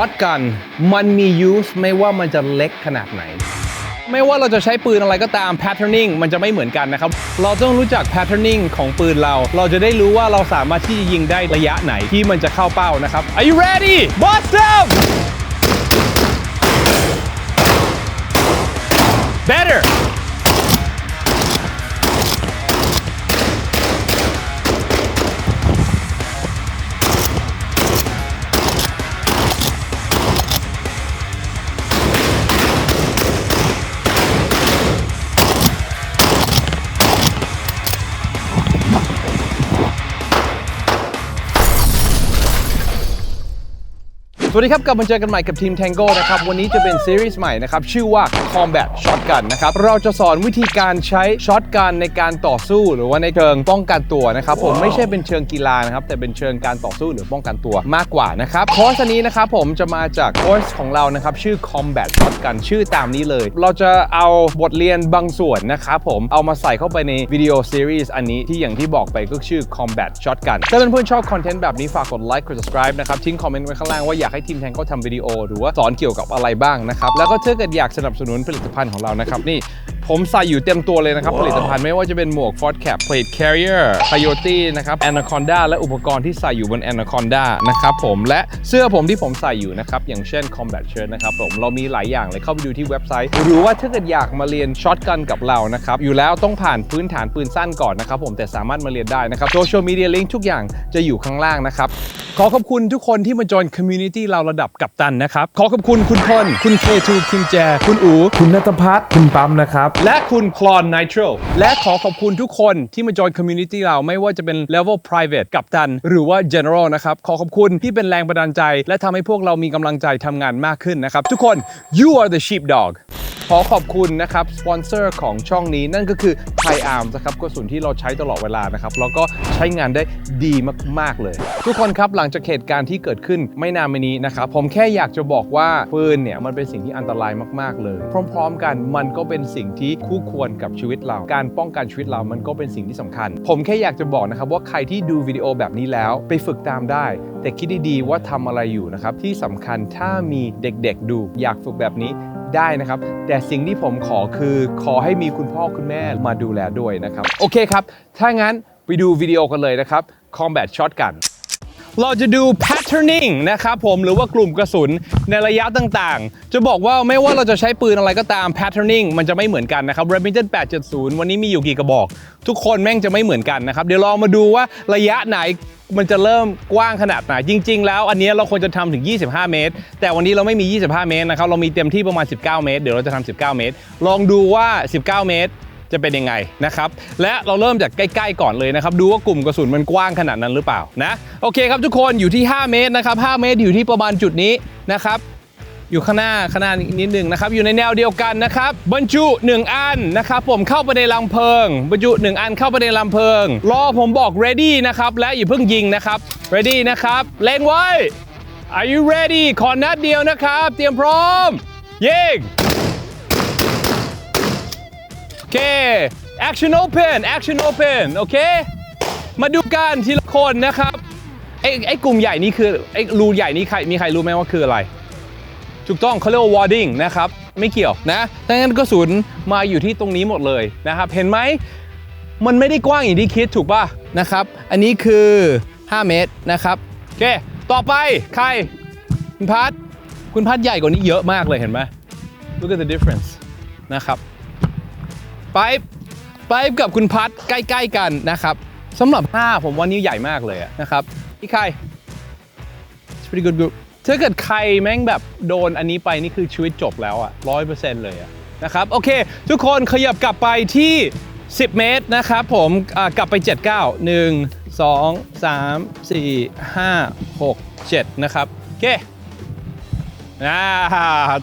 ช็อตกันมันมี use ไม่ว่ามันจะเล็กขนาดไหน ไม่ว่าเราจะใช้ปืนอะไรก็ตาม patterning มันจะไม่เหมือนกันนะครับ เราต้องรู้จัก patterning ของปืนเรา เราจะได้รู้ว่าเราสามารถที่จะยิงได้ระยะไหนที่มันจะเข้าเป้านะครับ Are you ready? Bust up! Better! วัสดีครับ กลับมาเจอกันใหม่กับทีม Tango นะครับ วันนี้จะเป็นซีรีส์ใหม่นะครับ ชื่อว่า Combat Shotgun นะครับ เราจะสอนวิธีการใช้ช็อตกันในการต่อสู้ หรือว่าในเชิงป้องกันตัวนะครับผมไม่ใช่เป็นเชิงกีฬานะครับ แต่เป็นเชิงการต่อสู้หรือป้องกันตัวมากกว่านะครับคอร์สนนี้นะครับผมจะมาจากคอร์สของเรานะครับชื่อ Combat Shotgun ชื่อตามนี้เลย เราจะเอาบทเรียนบางส่วนนะครับผมเอามาใส่เข้าไปในวิดีโอซีรีส์อันนี้ที่อย่างที่บอกไปก็ชื่อ Combat Shotgun ถ้าเพื่อนๆชอบคอนเทนต์แบบนี้ฝากกดไลค์กด subscribe นะครับทิ้งคอมเมนต์ไว้ข้างล่างว่าอยากให้ทีมแทงก็ทำวิดีโอ หรือว่าสอนเกี่ยวกับอะไรบ้างนะครับแล้วก็ถ้าเกิดอยากสนับสนุนผลิตภัณฑ์ของเรานะครับนี่ ผมใส่อยู่เต็มตัวเลยนะครับ ผลิตภัณฑ์ไม่ว่าจะเป็นหมวก Ford Cap Plate Carrier Coyote นะครับ Anaconda และอุปกรณ์ที่ใส่อยู่บน Anaconda นะครับผมและเสื้อผมที่ผมใส่อยู่นะครับ อย่างเช่น Combat Shirt นะครับผมเรามีหลายอย่างเลยเข้าไปดูที่เว็บไซต์ หรือว่าถ้าเกิดอยากมาเรียนช็อตกันกับเรานะครับ อยู่แล้วต้องผ่านพื้นฐานปืนสั้นก่อนนะครับผมแต่สามารถมาเรียนได้นะครับโซเชียลมีเดียลิงก์ทุกอย่างจะอยู่ข้างล่างนะครับขอขอบคุณทุกคนที่มาจอยคอมมูนิตี้เราระดับกัปตันนะครับขอขอบคุณคุณพลคุณ K2 คิมแจ คุณอู คุณนัทพัฒน์คุณปั๊มนะครับและคุณคลอนไนโตรและขอขอบคุณทุกคนที่มาจอยคอมมูนิตี้เราไม่ว่าจะเป็น level private กับตัน หรือว่า general นะครับ ขอขอบคุณที่เป็นแรงบันดาลใจ และทำให้พวกเรามีกำลังใจทำงานมากขึ้นนะครับ ทุกคน you are the sheepdog ขอขอบคุณนะครับสปอนเซอร์ของช่องนี้นั่นก็คือ Thai Arms นะครับกระสุนที่เราใช้ตลอดเวลานะครับแล้วก็ใช้งานได้ดีมากๆเลย ทุกคนครับหลังจากเหตุการณ์ที่เกิดขึ้นไม่นานมานี้นะครับผมแค่อยากจะบอกว่าปืนเนี่ยมันเป็นสิ่งที่อันตรายมากๆเลย พร้อม ๆ กันมันก็เป็นสิ่งที่คู่ควรกับชีวิตเรา การป้องกันชีวิตเรามันก็เป็นสิ่งที่สำคัญ ผมแค่อยากจะบอกนะครับว่าใครที่ดูวิดีโอแบบนี้แล้วไปฝึกตามได้ แต่คิดดีๆว่าทำอะไรอยู่นะครับที่สำคัญถ้ามีเด็กๆดูอยากฝึกแบบนี้ ได้นะครับ แต่สิ่งที่ผมขอคือขอให้มีคุณพ่อคุณแม่มาดูแลด้วยนะครับ โอเคครับ ถ้างั้นไปดูวิดีโอกันเลยนะครับ Combat Shotgun เราจะดู patterning นะครับผมหรือว่ากลุ่มกระสุนในระยะต่างๆ จะบอกว่าไม่ว่าเราจะใช้ปืนอะไรก็ตาม patterning มันจะไม่เหมือนกันนะครับ Remington 870 วันนี้มีอยู่กี่กระบอก ทุกคนแม่งจะไม่เหมือนกันนะครับ เดี๋ยวลองมาดูว่าระยะไหน มันจะเริ่มกว้างขนาดไหนจริง ๆ แล้วอันนี้เราควรจะทำถึง 25 เมตร แต่วันนี้เราไม่มี 25 เมตรนะครับเรามีเต็มที่ประมาณ 19 เมตร เดี๋ยวเราจะทำ19 เมตร ลองดูว่า 19 เมตรจะเป็นยังไงนะครับ และเราเริ่มจากใกล้ ๆ ก่อนเลยนะครับ ดูว่ากลุ่มกระสุนมันกว้างขนาดนั้นหรือเปล่านะ โอเคครับทุกคนอยู่ที่ 5 เมตรนะครับ 5 เมตรอยู่ที่ประมาณจุดนี้นะครับ อยู่ข้างหน้าข้างหน้านิดหนึ่งนะครับ อยู่ในแนวเดียวกันนะครับ บรรจุ 1 อันนะครับ ผมเข้าไปในลำเพลิง บรรจุ 1 อันเข้าไปในลำเพลิง รอผมบอก ready นะครับ และอย่าเพิ่งยิงนะครับ ready นะครับเล็งไว้ are you ready ขอนัดเดียวนะครับ เตรียมพร้อม ยิง โอเค action open action open โอเค มาดูกันทีละคนนะครับไอ้ไอ้กลุ่มใหญ่นี้คือไอ้รูใหญ่นี้ใครมีใครรู้ไหมว่าคืออะไร ถูกต้องเขาเรียกว่า warding นะครับไม่เกี่ยวนะดังนั้นกระสุนมาอยู่ที่ตรงนี้หมดเลยนะครับเห็นไหมมันไม่ได้กว้างอย่างที่คิดถูกป่ะนะครับ อันนี้คือ 5 เมตรนะครับโอเคต่อไปใครคุณพัดคุณพัดใหญ่กว่านี้เยอะมากเลยเห็นไหม look at the difference นะครับไปไปกับคุณพัดใกล้ ๆ กันนะครับสำหรับ 5 ผมว่านี่ใหญ่มากเลยนะครับพี่ใคร It's pretty good group ถ้าเกิดใครแม่งแบบโดนอันนี้ไปนี่คือชีวิตจบแล้วอะร้อยเปอร์เซ็นต์เลยอะนะครับโอเค ทุกคนขยับกลับไปที่ 10 เมตรนะครับผมกลับไป 7 9 1 2 3 4 5 6 7 นะครับโอเคอ่า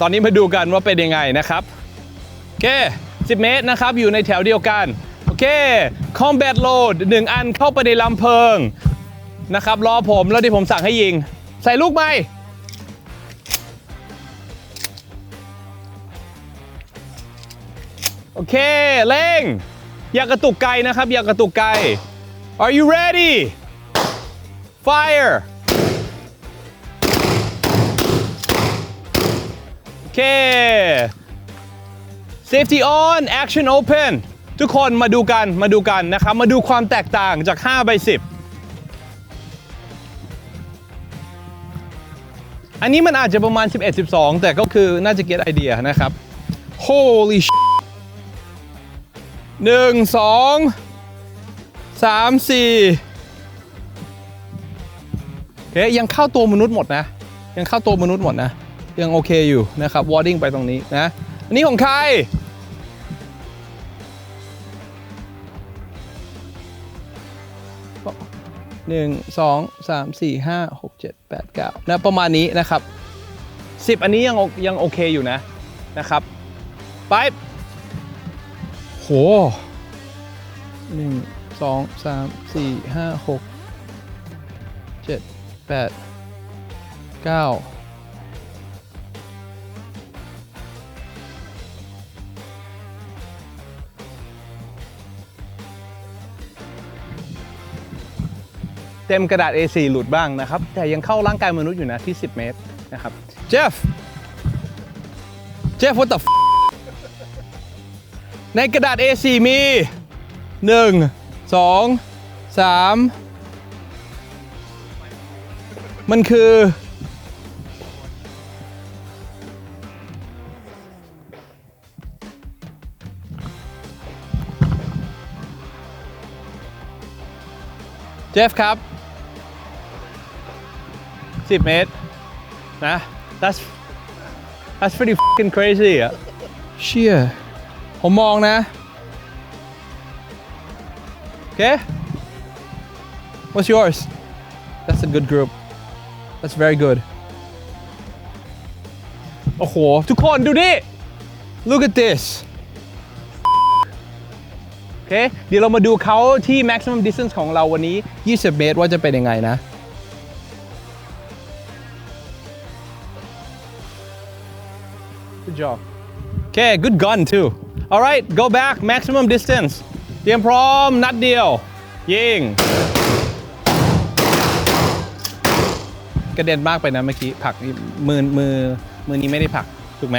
ตอนนี้มาดูกันว่าเป็นยังไงนะครับโอเค 10 เมตรนะครับอยู่ในแถวเดียวกันโอเค combat load 1 อันเข้าไปในลำเพลิงนะครับรอผมแล้วเดี๋ยวผมสั่งให้ยิง ใส่ลูกไหม โอเคเร่ง อย่ากระตุกไกลนะครับ อย่ากระตุกไกล Are you ready Fire เค safety on action open ทุกคนมาดูกันมาดูกันนะครับ มาดูความแตกต่างจาก5ใบ10 อันนี้มันอาจจะประมาณ 11 12 แต่ก็คือน่าจะ get idea นะครับ holy sh หนึ่งสองสามสี่โอเคยังเข้าตัวมนุษย์หมดนะ ยังเข้าตัวมนุษย์หมดนะ ยังโอเคอยู่นะครับ warding ไปตรงนี้นะ อันนี้ของใคร หนึ่งสองสามสี่ห้าหกเจ็ดแปดเก้านะประมาณนี้นะครับสิบอันนี้ยังยังโอเคอยู่นะนะครับไป หหนึ่งสองสามสี่ห้าหกเจ็ดแปดเก้าเต็มกระดาษ A4 หลุดบ้างนะครับ แต่ยังเข้าร่างกายมนุษย์อยู่นะที่ 10 เมตรนะครับ เจฟ เจฟ what the f ในกระดาษ A4 มี 1 2 3 มันคือ เจฟครับ 10 เมตร นะ that's that's pretty fucking crazy อะเชี่ย ผมมองนะโอเค what's yours that's a good group that's very good โอ้โห ทุกคนดูดิ look at this โอเค เดี๋ยวเรามาดูเขาที่ maximum distance ของเราวันนี้ 20 เมตรว่าจะเป็นยังไงนะ Good job. Okay, good gun too. All right, go back, maximum distance. เตรียมพร้อมนัดเดียว ยิง กระเด็นมากไปนะเมื่อกี้ผลักนี่มือมือมือนี้ไม่ได้ผลัก ถูกไหม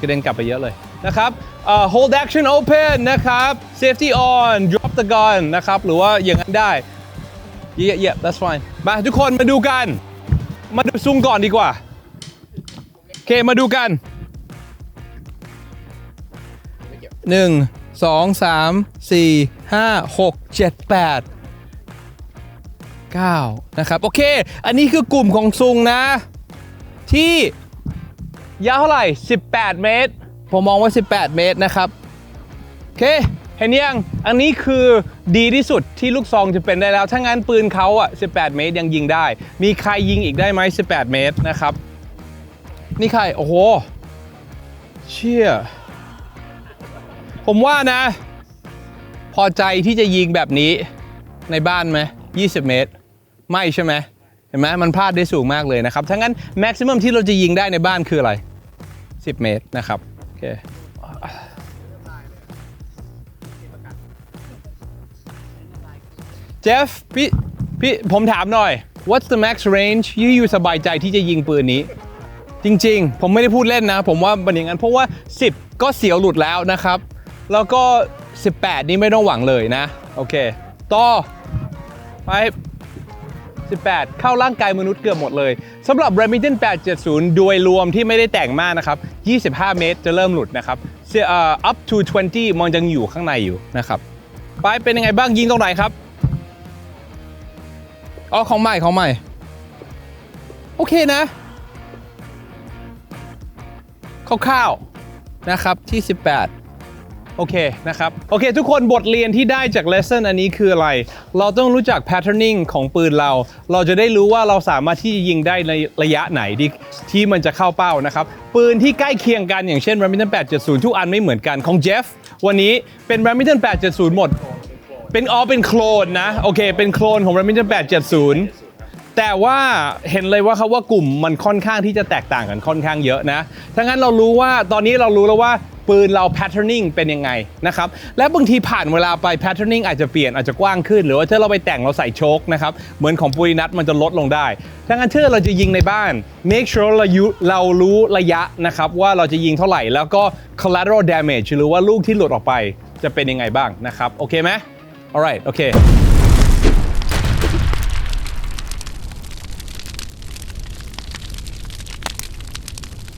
กระเด็นกลับไปเยอะเลยนะครับเอ่อ hold action open นะครับ safety on drop the gun นะครับ หรือว่าอย่างนั้นได้ yeah yeah that's fine มาทุกคนมาดูกัน มาดูซุ่มก่อนดีกว่า โอเค มาดูกัน หนึ่งสองสามสี่ห้าหกเจ็ดแปดเก้านะครับ โอเค อันนี้คือกลุ่มของซุงนะ ที่ยาวเท่าไหร่ 18 เมตร ผมมองว่า 18 เมตรนะครับ โอเค เห็นยัง อันนี้คือดีที่สุดที่ลูกซองจะเป็นได้แล้ว ถ้างั้นปืนเขาอะ 18 เมตรยังยิงได้ มีใครยิงอีกได้ไหม 18 เมตรนะครับ นี่ใคร โอ้โห เชี่ย ผมว่านะ พอใจที่จะยิงแบบนี้ในบ้านไหม20 เมตร ไม่ใช่ไหมเห็นไหมมันพลาดได้สูงมากเลยนะครับถ้างั้นแม็กซิมัมที่เราจะยิงได้ในบ้านคืออะไร 10 เมตรนะครับโอเคเจฟพี่พี่ผมถามหน่อย what's the max range ยี่ยูสบายใจที่จะยิงปืนนี้ จริง ๆ ผมไม่ได้พูดเล่นนะ ผมว่าเป็นอย่างนั้นเพราะว่า 10 ก็เสียวหลุดแล้วนะครับ แล้วก็ 18 นี่ไม่ต้องหวังเลยนะ โอเค ต่อไป18 เข้าร่างกายมนุษย์เกือบหมดเลยสำหรับ Remington 870 โดยรวมที่ไม่ได้แต่งมากนะครับ 25 เมตรจะเริ่มหลุดนะครับเสียเอ่อ up to 20 มันยังอยู่ข้างในอยู่นะครับ ไปเป็นยังไงบ้างยิงตรงไหนครับ อ๋อ ของใหม่ ของใหม่ โอเคนะคร่าวๆนะครับที่ 18 โอเคนะครับ โอเค ทุกคนบทเรียนที่ได้จาก lesson อันนี้คืออะไร เราต้องรู้จัก patterning ของปืนเรา เราจะได้รู้ว่าเราสามารถที่จะยิงได้ในระยะไหนที่ที่มันจะเข้าเป้านะครับ ปืนที่ใกล้เคียงกันอย่างเช่น Remington 870 ทุกอันไม่เหมือนกันของ Jeff วันนี้เป็น Remington 870 หมด เป็นอ๋อเป็นโคลนนะ โอเค เป็นโคลนของ Remington 870 แต่ว่าเห็นเลยว่าเขาว่ากลุ่มมันค่อนข้างที่จะแตกต่างกันค่อนข้างเยอะนะถ้างั้นเรารู้ว่าตอนนี้เรารู้แล้วว่าปืนเรา patterning เป็นยังไงนะครับ และบางทีผ่านเวลาไป patterning อาจจะเปลี่ยนอาจจะกว้างขึ้น หรือว่าถ้าเราไปแต่งเราใส่โชคนะครับ เหมือนของปุรินัทมันจะลดลงได้ถ้างั้นถ้าเราจะยิงในบ้าน make sure เรายุเรารู้ระยะนะครับ ว่าเราจะยิงเท่าไหร่ แล้วก็ collateral damage หรือว่าลูกที่หลุดออกไปจะเป็นยังไงบ้างนะครับ โอเคไหม alright โอเค